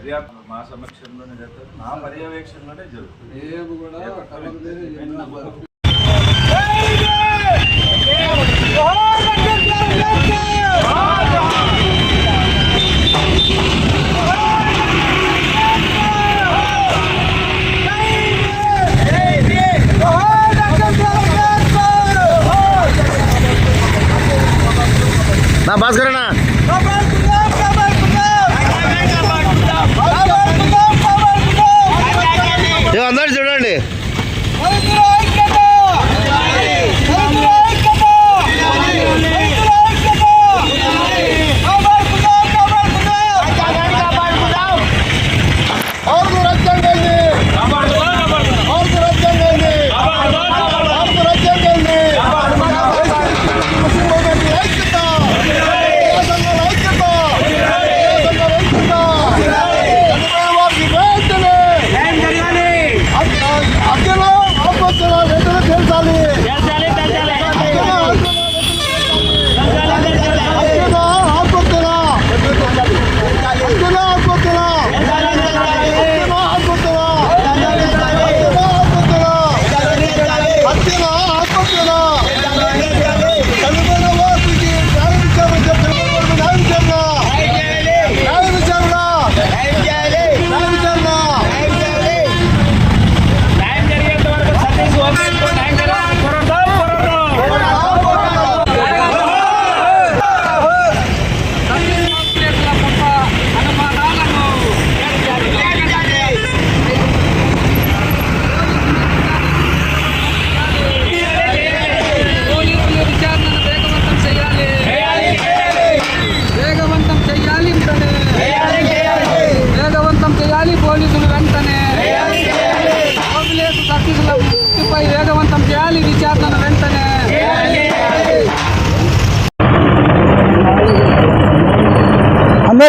దర్యాప్తు మా సమక్షంలోనే జరుగుతుంది నా పర్యవేక్షణలోనే జరుగుతుంది ఏమి కూడా నా భాస్కర్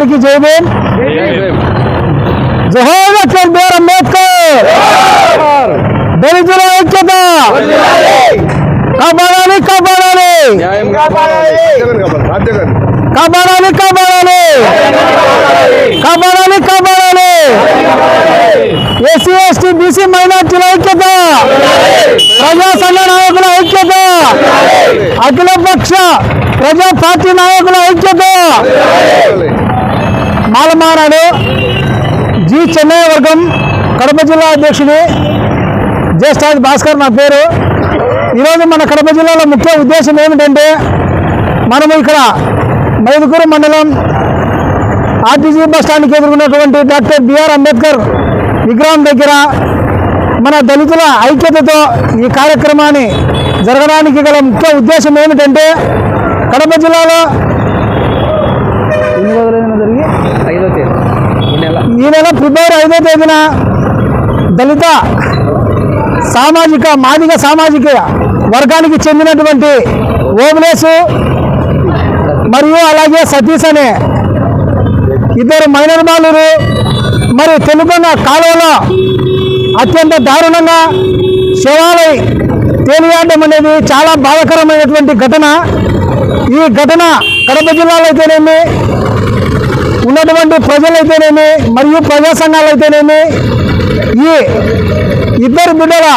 అందరికీ జై భీమ్ జోహార్ డాక్టర్ బిఆర్ అంబేద్కర్ దళితుల ఐక్యత కాపాడాలి కాపాడాలి కాపాడాలి కాపాడాలి కాపాడాలి కాపాడాలి ఎస్సీ ఎస్టీ బీసీ మైనార్టీల ఐక్యత ప్రజా సంఘ నాయకుల ఐక్యత అఖిలపక్ష ప్రజా పార్టీ నాయకుల ఐక్యత మాలమానాడు జి చెన్నై వర్గం కడప జిల్లా అధ్యక్షుడి జ్యేష్ఠాది భాస్కర్ నా పేరు. ఈరోజు మన కడప జిల్లాలో ముఖ్య ఉద్దేశం ఏమిటంటే మనము ఇక్కడ మైదుకూరు మండలం ఆర్టీసీ బస్ స్టాండ్కి ఎదుర్కొన్నటువంటి డాక్టర్ బిఆర్ అంబేద్కర్ విగ్రహం దగ్గర మన దళితుల ఐక్యతతో ఈ కార్యక్రమాన్ని జరగడానికి గల ముఖ్య ఉద్దేశం ఏమిటంటే కడప జిల్లాలో ఎన్ని రోజులైనా జరిగి ఈ నెల. ఫిబ్రవరి ఐదో తేదీన దళిత సామాజిక మాదిగ సామాజిక వర్గానికి చెందినటువంటి ఓబులేసు మరియు అలాగే సతీష్ అనే ఇద్దరు మైనర్ బాలురు మరి తెలుగున్న కాలువలో అత్యంత దారుణంగా శవాలై తేలియాడడం అనేది చాలా బాధాకరమైనటువంటి ఘటన. ఈ ఘటన కడప జిల్లాలో అయితేనేమి ఉన్నటువంటి ప్రజలైతేనేమి మరియు ప్రజా సంఘాలైతేనేమి ఈ ఇద్దరు బిడ్డల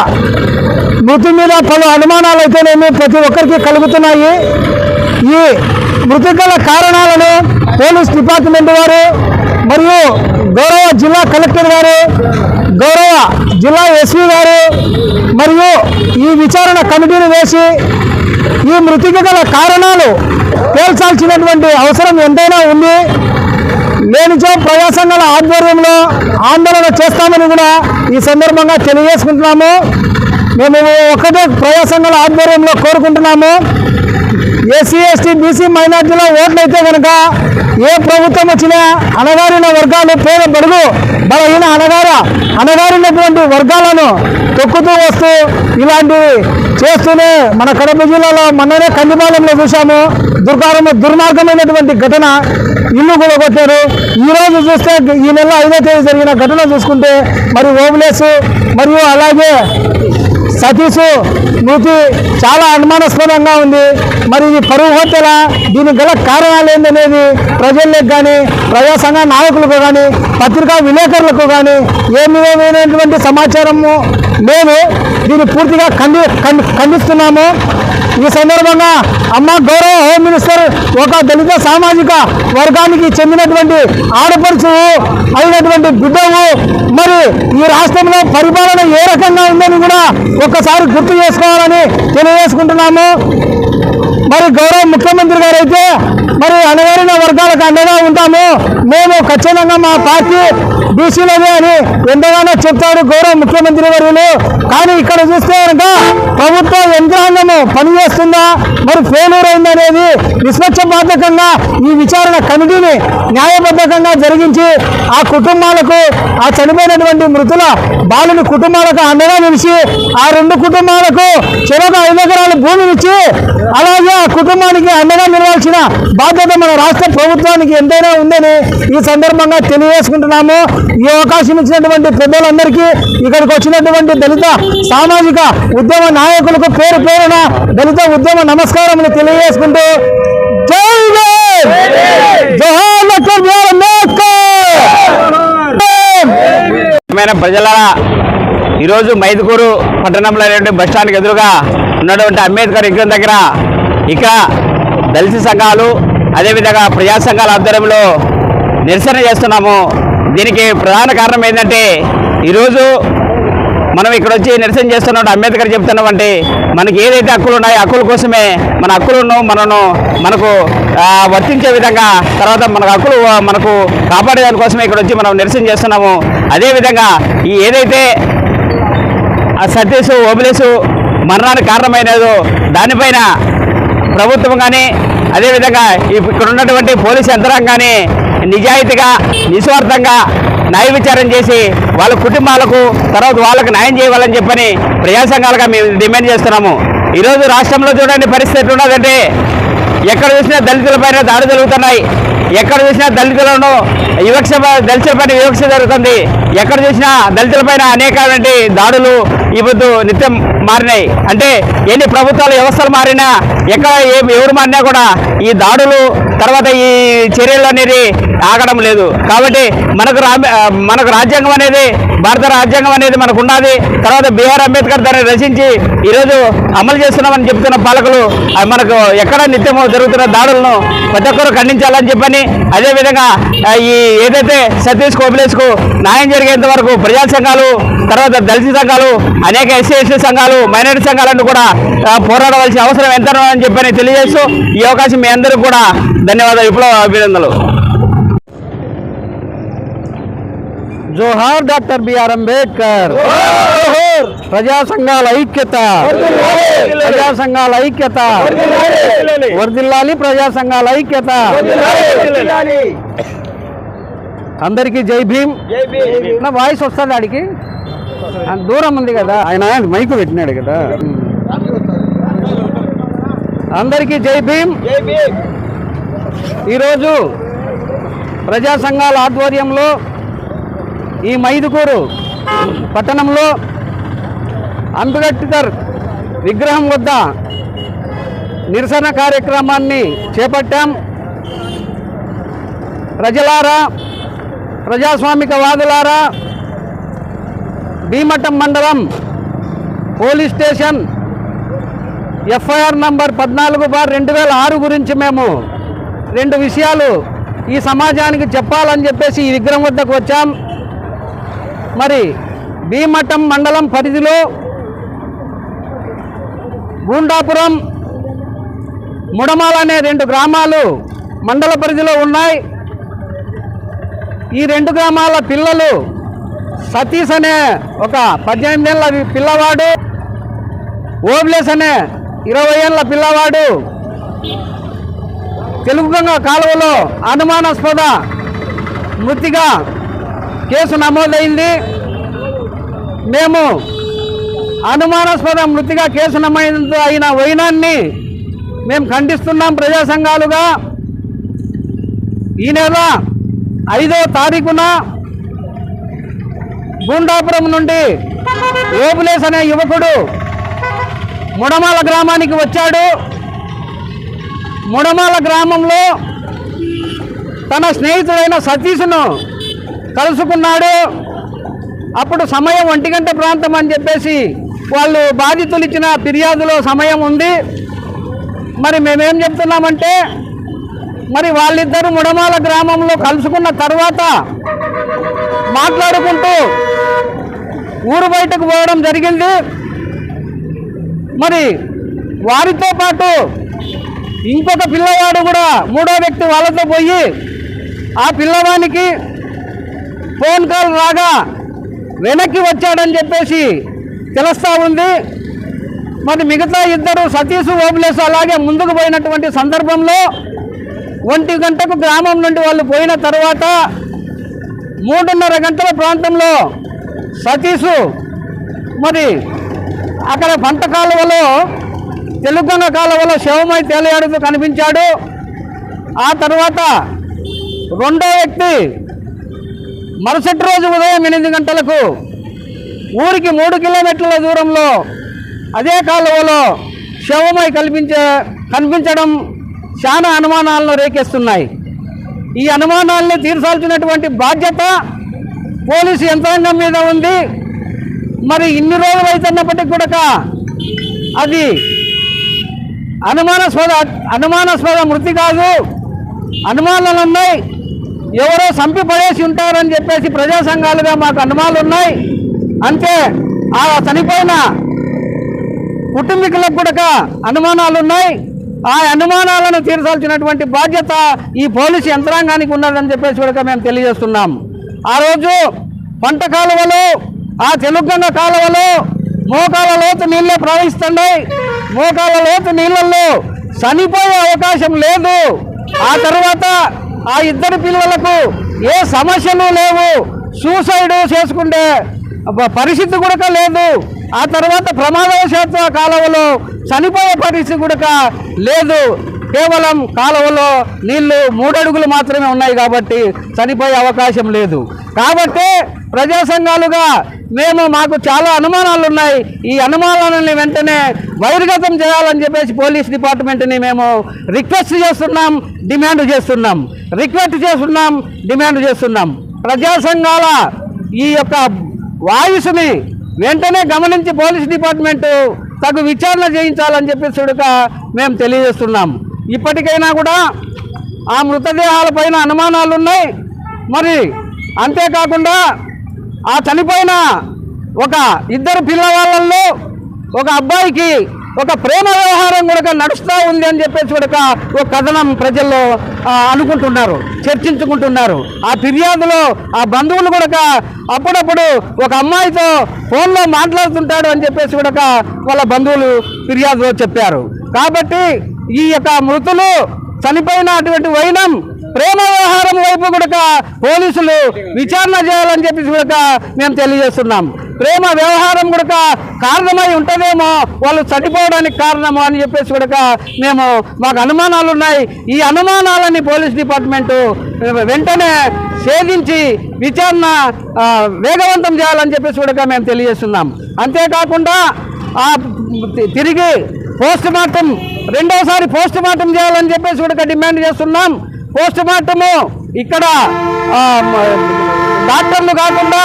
మృతి మీద పలు అనుమానాలు అయితేనేమి ప్రతి ఒక్కరికి కలుగుతున్నాయి. ఈ మృతి గల కారణాలను పోలీస్ డిపార్ట్మెంట్ వారు మరియు గౌరవ జిల్లా కలెక్టర్ గారు గౌరవ జిల్లా ఎస్పీ గారు మరియు ఈ విచారణ కమిటీని వేసి ఈ మృతికి గల కారణాలు తేల్చాల్సినటువంటి అవసరం ఎంతైనా ఉంది. లేనిచో ప్రజా సంఘాల ఆధ్వర్యంలో ఆందోళన చేస్తామని కూడా ఈ సందర్భంగా తెలియజేసుకుంటున్నాము. మేము ఒకటే ప్రజా సంఘాల ఆధ్వర్యంలో కోరుకుంటున్నాము. ఎస్సీ ఎస్టీ బీసీ మైనార్టీల ఓట్లయితే కనుక ఏ ప్రభుత్వం వచ్చినా అణగారిన వర్గాలు పేద బడుగు బలహీన అణగార అణగారినటువంటి వర్గాలను తొక్కుతూ వస్తూ ఇలాంటివి చేస్తూనే మన కడప జిల్లాలో మొన్ననే కందిపాలెంలో చూశాము. దుర్గారమ దుర్మార్గమైనటువంటి ఘటన ఇల్లు కూడా కొట్టారు ఈ రోజు చూస్తే ఈ నెల ఐదో తేదీ జరిగిన ఘటన చూసుకుంటే మరి ఓబులేసు మరియు అలాగే సతీష్ మృతి చాలా అనుమానాస్పదంగా ఉంది. మరి ఈ పరువు హత్యల దీనికి గల కారణాలు ఏందనేది ప్రజలకు కానీ ప్రజా సంఘ నాయకులకు కానీ పత్రికా విలేకరులకు కానీ ఏమి ఏమైనటువంటి సమాచారము మేము దీన్ని పూర్తిగా ఖండి- ఖండిస్తున్నాము. ఈ సందర్భంగా అమ్మ గౌరవ హోమ్ మినిస్టర్ ఒక దళిత సామాజిక వర్గానికి చెందినటువంటి ఆడపడుచు అయినటువంటి బిడ్డవు. మరి ఈ రాష్ట్రంలో పరిపాలన ఏ రకంగా ఉందని కూడా ఒక్కసారి గుర్తు చేసుకోవాలని తెలియజేసుకుంటున్నాము. మరి గౌరవ ముఖ్యమంత్రి గారు అయితే మరి అనగారిన వర్గాలకు అండగా ఉంటాము. మేము ఖచ్చితంగా మా పార్టీ బీసీలదే అని ఎంతగానో చెప్తాడు గౌరవ ముఖ్యమంత్రి వర్యులు. కానీ ఇక్కడ చూస్తే కనుక ప్రభుత్వ యంత్రాంగము పనిచేస్తుందా? మరి ఫెయిల్యూర్ అయిందనేది నిష్పక్షపాతకంగా ఈ విచారణ కమిటీని న్యాయబద్ధకంగా జరిగించి ఆ కుటుంబాలకు ఆ చనిపోయినటువంటి మృతుల బాలుని కుటుంబాలకు అండగా నిలిచి ఆ రెండు కుటుంబాలకు చెరొక ఐదు ఎకరాల భూమినిచ్చి అలాగే ఆ కుటుంబానికి అండగా నిలవాల్సిన బాధ్యత మన రాష్ట్ర ప్రభుత్వానికి ఎంతైనా ఉందని ఈ సందర్భంగా తెలియజేసుకుంటున్నాము. ఈ అవకాశం ఇచ్చినటువంటి పెద్దలందరికీ ఇక్కడికి వచ్చినటువంటి దళిత సామాజిక ఉద్యమ నాయకులకు పేరు పేరున దళిత ఉద్యమ నమస్కారములు తెలియజేసుకుంటూ జై ప్రజలారా ఈరోజు మైదుకూరు పట్టణంలో బస్టాండ్కి ఎదురుగా ఉన్నటువంటి అంబేద్కర్ విగ్రహం దగ్గర ఇక దళిత సంఘాలు అదేవిధంగా ప్రజా సంఘాల ఆధ్వర్యంలో నిరసన చేస్తున్నాము. దీనికి ప్రధాన కారణం ఏంటంటే ఈరోజు మనం ఇక్కడ వచ్చి నిరసన చేస్తున్నాం అంబేద్కర్ చెప్తున్నాం అంటే మనకి ఏదైతే హక్కులు ఉన్నాయో హక్కుల కోసమే మన హక్కులను మనను మనకు వర్తించే విధంగా తర్వాత మన హక్కులు మనకు కాపాడేదాని కోసమే ఇక్కడ వచ్చి మనం నిరసన చేస్తున్నాము. అదేవిధంగా ఈ ఏదైతే ఆ సతీష్ ఓబులేసు మరణానికి కారణమైనదో దానిపైన ప్రభుత్వం కానీ అదేవిధంగా ఇక్కడ ఉన్నటువంటి పోలీసు యంత్రాంగం కానీ నిజాయితీగా నిస్వార్థంగా న్యాయ విచారం చేసి వాళ్ళ కుటుంబాలకు తర్వాత వాళ్ళకు న్యాయం చేయాలని చెప్పని ప్రజాసంఘాలుగా మేము డిమాండ్ చేస్తున్నాము. ఈరోజు రాష్ట్రంలో చూడండి పరిస్థితి ఎట్లున్నదంటే ఎక్కడ చూసినా దళితులపైన దాడి జరుగుతున్నాయి. ఎక్కడ చూసినా దళితులను వివక్ష దళితులపైన వివక్ష జరుగుతుంది. ఎక్కడ చూసినా దళితులపైన అనేకమైన దాడులు ఈ పొద్దు నిత్యం మారినాయి. అంటే ఎన్ని ప్రభుత్వాల వ్యవస్థలు మారినా ఎక్కడ ఏ ఎవరు మారినా కూడా ఈ దాడులు తర్వాత ఈ చర్యలు అనేది ఆగడం లేదు. కాబట్టి మనకు మనకు రాజ్యాంగం అనేది భారత రాజ్యాంగం అనేది మనకు ఉన్నది తర్వాత బీఆర్ అంబేద్కర్ దాన్ని రచించి ఈరోజు అమలు చేస్తున్నామని చెప్తున్న పాలకులు మనకు ఎక్కడ నిత్యమో జరుగుతున్న దాడులను ప్రతి ఒక్కరు ఖండించాలని చెప్పని అదేవిధంగా ఈ ఏదైతే సతీష్ కోపిలేస్కు న్యాయం జరిగేంత వరకు ప్రజా సంఘాలు తర్వాత దళిత సంఘాలు అనేక ఎస్సీ ఎస్సీ సంఘాలు మైనారిటీ సంఘాలను కూడా పోరాడవలసిన అవసరం ఎంత అని చెప్పని తెలియజేస్తూ ఈ అవకాశం మీ అందరూ కూడా ధన్యవాదాలు విప్లవ అభినందనలు. జోహార్ డాక్టర్ బిఆర్ అంబేద్కర్. ప్రజా సంఘాల ఐక్యత. ప్రజా సంఘాల ఐక్యత. వర్దిల్లాలి. ప్రజా సంఘాల ఐక్యత. అందరికీ జై భీమ్. నా వాయిస్ వస్తుంది ఆడికి? దూరం ఉంది కదా. ఆయన మైకు పెట్టినాడు కదా. అందరికీ జై భీమ్. ఈరోజు ప్రజా సంఘాల ఆధ్వర్యంలో ఈ మైదుకూరు పట్టణంలో అంబేద్కర్ విగ్రహం వద్ద నిరసన కార్యక్రమాన్ని చేపట్టాం. ప్రజలారా ప్రజాస్వామిక వాదులారా భీమఠం మండలం పోలీస్ స్టేషన్ ఎఫ్ఐఆర్ నంబర్ పద్నాలుగు బార్ రెండు వేల ఆరు గురించి మేము రెండు విషయాలు ఈ సమాజానికి చెప్పాలని చెప్పేసి ఈ విగ్రహం వద్దకు వచ్చాం. మరి భీమఠం మండలం పరిధిలో గుండాపురం ముడమాల అనే రెండు గ్రామాలు మండల పరిధిలో ఉన్నాయి. ఈ రెండు గ్రామాల పిల్లలు సతీష్ అనే ఒక పద్దెనిమిది ఏళ్ళ పిల్లవాడు ఓబ్లేస్ అనే ఇరవై ఏళ్ళ పిల్లవాడు. తెలుగుగంగ కాలువలో అనుమానాస్పద మృతిగా కేసు నమోదైంది. మేము అనుమానాస్పద మృతిగా కేసు నమోదు అయిన వైనాన్ని మేము ఖండిస్తున్నాం ప్రజా సంఘాలుగా. ఈ నెల ఐదో తారీఖున గుండాపురం నుండి ఓబులేస్ అనే యువకుడు ముడమాల గ్రామానికి వచ్చాడు. ముడమాల గ్రామంలో తన స్నేహితుడైన సతీష్ను కలుసుకున్నాడు. అప్పుడు సమయం ఒంటి గంట ప్రాంతం అని చెప్పేసి వాళ్ళు బాధితులు ఇచ్చిన ఫిర్యాదులో సమయం ఉంది. మరి మేమేం చెప్తున్నామంటే మరి వాళ్ళిద్దరూ ముడమాల గ్రామంలో కలుసుకున్న తర్వాత మాట్లాడుకుంటూ ఊరు బయటకు పోవడం జరిగింది. మరి వారితో పాటు ఇంకొక పిల్లవాడు కూడా మూడో వ్యక్తి వాళ్ళతో పోయి ఆ పిల్లవానికి ఫోన్ కాల్ రాగా వెనక్కి వచ్చాడని చెప్పేసి తెలుస్తూ ఉంది. మరి మిగతా ఇద్దరు సతీష్ ఓబులేసు అలాగే ముందుకు పోయినటువంటి సందర్భంలో ఒంటి గంటకు గ్రామం నుండి వాళ్ళు పోయిన తర్వాత మూడున్నర గంటల ప్రాంతంలో సతీషు మరి అక్కడ పంట కాలువలో తెలుగొంగ కాలువలో శవమై తేలియాడుతూ కనిపించాడు. ఆ తర్వాత రెండో వ్యక్తి మరుసటి రోజు ఉదయం ఎనిమిది గంటలకు ఊరికి మూడు కిలోమీటర్ల దూరంలో అదే కాలువలో శవమై కల్పించే కనిపించడం చాలా అనుమానాలను రేకెస్తున్నాయి. ఈ అనుమానాలను తీర్చాల్సినటువంటి బాధ్యత పోలీసు యంత్రాంగం మీద ఉంది. మరి ఇన్ని రోజులు అవుతున్నప్పటికీ కూడా అది అనుమానాస్పద అనుమానాస్పద మృతి కాదు. అనుమానాలు ఉన్నాయి. ఎవరో చంపి పడేసి ఉంటారని చెప్పేసి ప్రజా సంఘాలుగా మాకు అనుమానాలు ఉన్నాయి. అంతే ఆ చనిపోయిన కుటుంబీకులకు కూడా అనుమానాలు ఉన్నాయి. ఆ అనుమానాలను తీర్చాల్సినటువంటి బాధ్యత ఈ పోలీసు యంత్రాంగానికి ఉన్నదని చెప్పేసి కూడా మేము తెలియజేస్తున్నాం. ఆ రోజు పంట కాలువలు ఆ తెలుగంగ కాలువలు మోకాల లోతు నీళ్ళే ప్రవహిస్తున్నాయి మోకాల లోతు నీళ్ళల్లో చనిపోయే అవకాశం లేదు. ఆ తర్వాత ఆ ఇద్దరు పిల్లలకు ఏ సమస్యలు లేవు. సూసైడ్ చేసుకుంటే పరిస్థితి కూడా లేదు. ఆ తర్వాత ప్రమాదవశాత్తు ఆ కాలువలో చనిపోయే పరిస్థితి కూడా లేదు. కేవలం కాలువలో నీళ్ళు మూడడుగులు మాత్రమే ఉన్నాయి కాబట్టి చనిపోయే అవకాశం లేదు. కాబట్టి ప్రజా సంఘాలుగా మేము మాకు చాలా అనుమానాలు ఉన్నాయి ఈ అనుమానాలని వెంటనే బహిర్గతం చేయాలని చెప్పేసి పోలీస్ డిపార్ట్మెంట్ని మేము రిక్వెస్ట్ చేస్తున్నాం డిమాండ్ చేస్తున్నాం. రిక్వెస్ట్ చేస్తున్నాం డిమాండ్ చేస్తున్నాం. ప్రజా సంఘాల ఈ యొక్క వాయిస్ని వెంటనే గమనించి పోలీస్ డిపార్ట్మెంటు తగు విచారణ చేయించాలని చెప్పేసి మేము తెలియజేస్తున్నాం. ఇప్పటికైనా కూడా ఆ మృతదేహాలపైన అనుమానాలు ఉన్నాయి మరి అంతేకాకుండా ఆ చనిపోయిన ఒక ఇద్దరు పిల్లవాళ్ళల్లో ఒక అబ్బాయికి ఒక ప్రేమ వ్యవహారం కూడా నడుస్తూ ఉంది అని చెప్పేసి కూడా ఒక కథనం ప్రజల్లో అనుకుంటున్నారు చర్చించుకుంటున్నారు. ఆ ఫిర్యాదులో ఆ బంధువులు కూడా అప్పుడప్పుడు ఒక అమ్మాయితో ఫోన్లో మాట్లాడుతుంటాడు అని చెప్పేసి కూడా వాళ్ళ బంధువులు ఫిర్యాదులో చెప్పారు. కాబట్టి ఈ యొక్క మృతులు చనిపోయినటువంటి వైనం ప్రేమ వ్యవహారం వైపు కూడా పోలీసులు విచారణ చేయాలని చెప్పేసి కూడా మేము తెలియజేస్తున్నాం. ప్రేమ వ్యవహారం కూడా కారణమై ఉంటుందేమో వాళ్ళు చనిపోవడానికి కారణము అని చెప్పేసి కూడా మేము మాకు అనుమానాలు ఉన్నాయి. ఈ అనుమానాలని పోలీస్ డిపార్ట్మెంటు వెంటనే ఛేదించి విచారణ వేగవంతం చేయాలని చెప్పేసి కూడా మేము తెలియజేస్తున్నాం. అంతేకాకుండా ఆ తిరిగి పోస్ట్ మార్టం రెండోసారి పోస్ట్ మార్టం చేయాలని చెప్పేసి కూడా డిమాండ్ చేస్తున్నాం. పోస్ట్ మార్టము ఇక్కడ డాక్టర్లు కాకుండా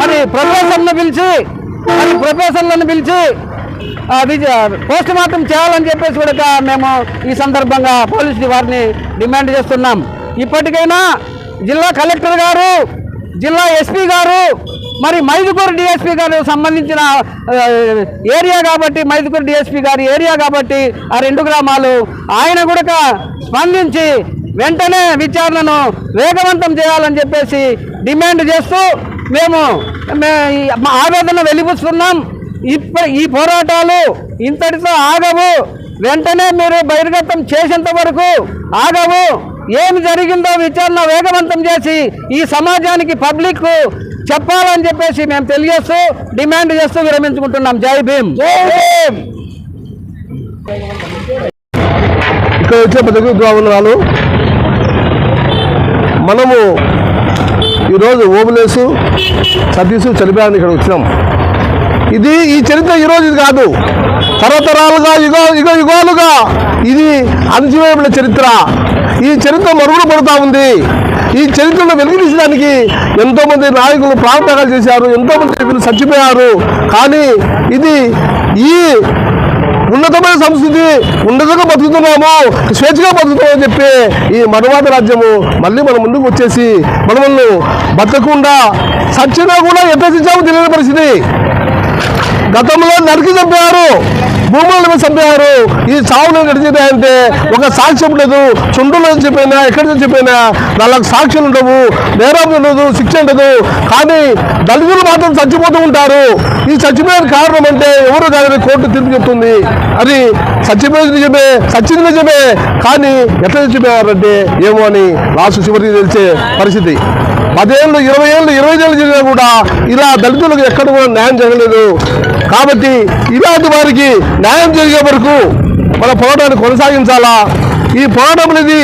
మరి ప్రొఫెసర్ను పిలిచి మరి ప్రొఫెసర్లను పిలిచి ఆ, పోస్ట్ మార్టం చేయాలని చెప్పేసి కూడా మేము ఈ సందర్భంగా పోలీసు వారిని డిమాండ్ చేస్తున్నాం. ఇప్పటికైనా జిల్లా కలెక్టర్ గారు జిల్లా ఎస్పీ గారు మరి మైదుకూరు డిఎస్పీ గారు సంబంధించిన ఏరియా కాబట్టి మైదుకూరు డిఎస్పీ గారి ఏరియా కాబట్టి ఆ రెండు గ్రామాలు ఆయన కూడా స్పందించి వెంటనే విచారణను వేగవంతం చేయాలని చెప్పేసి డిమాండ్ చేస్తూ మేము ఆవేదన వెలిపిస్తున్నాం ఇప్ప ఈ పోరాటాలు ఇంతటితో ఆగవు. వెంటనే మీరు బహిర్గతం చేసేంత వరకు ఆగవు. ఏమి జరిగిందో విచారణ వేగవంతం చేసి ఈ సమాజానికి పబ్లిక్ చెప్పాలని చెప్పేసి మేము తెలియజేస్తూ డిమాండ్ చేస్తూ విరమించుకుంటున్నాం. జై భీమ్. జై భీమ్. ఇక్కడ వచ్చే ప్రతి గ్రామాలు మనము ఈరోజు ఓబులేసు సతీష్ చనిపోయాలని ఇక్కడ వచ్చినాం. ఇది ఈ చరిత్ర ఈరోజు ఇది కాదు. తరతరాలుగా యుగ యుగ యుగాలుగా ఇది అణచివేయబడిన చరిత్ర. ఈ చరిత్ర మరుగున పడుతూ ఉంది. ఈ చరిత్రను వెలుగుతీసడానికి ఎంతోమంది నాయకులు ప్రాణత్యాగాలు చేశారు ఎంతోమంది వీళ్ళు చచ్చిపోయారు. కానీ ఇది ఈ ఉన్నతమైన సంస్కృతి ఉన్నతంగా బతుకుతున్నాము స్వేచ్ఛగా బతుకుతున్నామని చెప్పి ఈ మనవాద రాజ్యము మళ్ళీ మన ముందుకు వచ్చేసి మనమల్ని బతకకుండా సచ్చినా కూడా ఎట్లా తెలియని పరిస్థితి. గతంలో నరికి చంపారు. భూములను చంపారు. ఈ చావులు నడిచినాయంటే ఒక సాక్ష్యం లేదు. చుండులో చెప్పినా ఎక్కడి నుంచి చెప్పినా వాళ్ళకి సాక్ష్యం ఉండవు. నేరం ఉండదు శిక్ష ఉండదు. కానీ దళితులు మాత్రం చచ్చిపోతూ ఉంటారు. ఈ చచ్చిపోయిన కారణం అంటే ఎవరు కాదని కోర్టు తీర్పు చెప్తుంది? అది చచ్చిపోయేది నిజమే చచ్చింది నిజమే. కానీ ఎట్లా చచ్చిపోయారంటే ఏమో అని లాస్ట్ చివరికి తెలిసే పరిస్థితి. పదేళ్ళు ఇరవై ఏళ్ళు ఇరవై ఏళ్ళు జరిగినా కూడా ఇలా దళితులకు ఎక్కడ కూడా న్యాయం జరగలేదు. కాబట్టి ఇలాంటి వారికి న్యాయం జరిగే వరకు మన పోరాటాన్ని కొనసాగించాలా? ఈ పోరాటం అనేది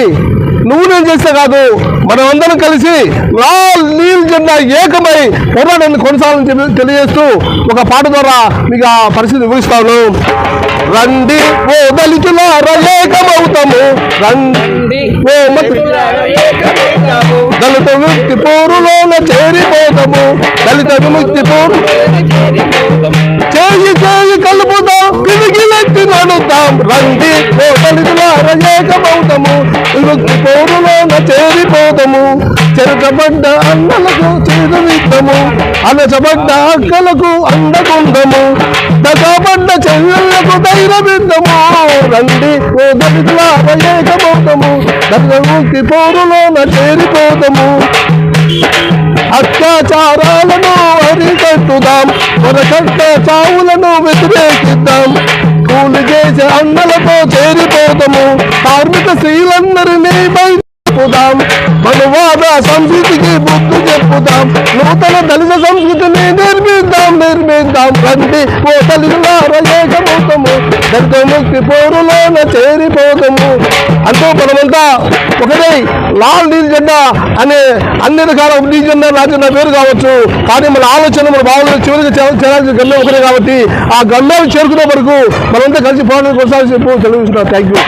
నువ్వు నేను చేస్తే కాదు మనమందరం కలిసి లాల్ నీల్ జెండా ఏకమై పోరాటాన్ని కొనసాగాలని చెప్పి తెలియజేస్తూ ఒక పాట ద్వారా మీకు ఆ పరిస్థితి వివరిస్తాను. రండి ఓ దళితులారా ఏకమవుతాము. రండి ఓ దళిత విముక్తి పోరులోన చేరిపోతాము. దళిత విముక్తి పోరు చేయి చేయి కలుపుదాం కిలికిలెత్తి నడుద్దాం. రండి ఓ దళితులార ఏకమవుతాము. విముక్తి పోరులోన చేరిపోతాము. చెరకబడ్డ అన్నలకు చేరువిద్దము అలచబడ్డ అక్కలకు అందకుందము. దగబడ్డ చెల్లెళ్ళకు ధైర్యమిద్దాము రండి ఓ దళితులార ఏకమవుతాము. దళిత విముక్తి పోరులోన చేరిపోతాము. అత్యాచారాలను అరికట్టుదాం. కొరకట్ట చావులను వ్యతిరేకిద్దాం. కూలి చేసే అన్నలతో చేరిపోతాము కార్మిక స్త్రీలందరినీ బయటపుదాం మనువాద సంస్కృతికి బుద్ధి చెప్పుదాం. నూతన దళిత సంస్కృతిని నిర్మిద్దాం నిర్మిద్దాం. రండి ఓ దళితులార ఏకమవుతాము. దళిత ముక్తి పోరులోన చేరిపోతాము. అంటూ మనమంతా ఒకటే లాల్ నీల్ జెండా అనే అన్ని రకాల నీల్ జెండా రాజన్న పేరు కావచ్చు. కానీ మన ఆలోచన మన భావన చివరికి చేర- చేరాల్సిన గమ్యం ఒకటే కాబట్టి ఆ గమ్యాన్ని చేరుకునే వరకు మనంతా కలిసి పోరాటం కొనసాగించి చెప్పు తెలుగుతున్నాం థ్యాంక్ యూ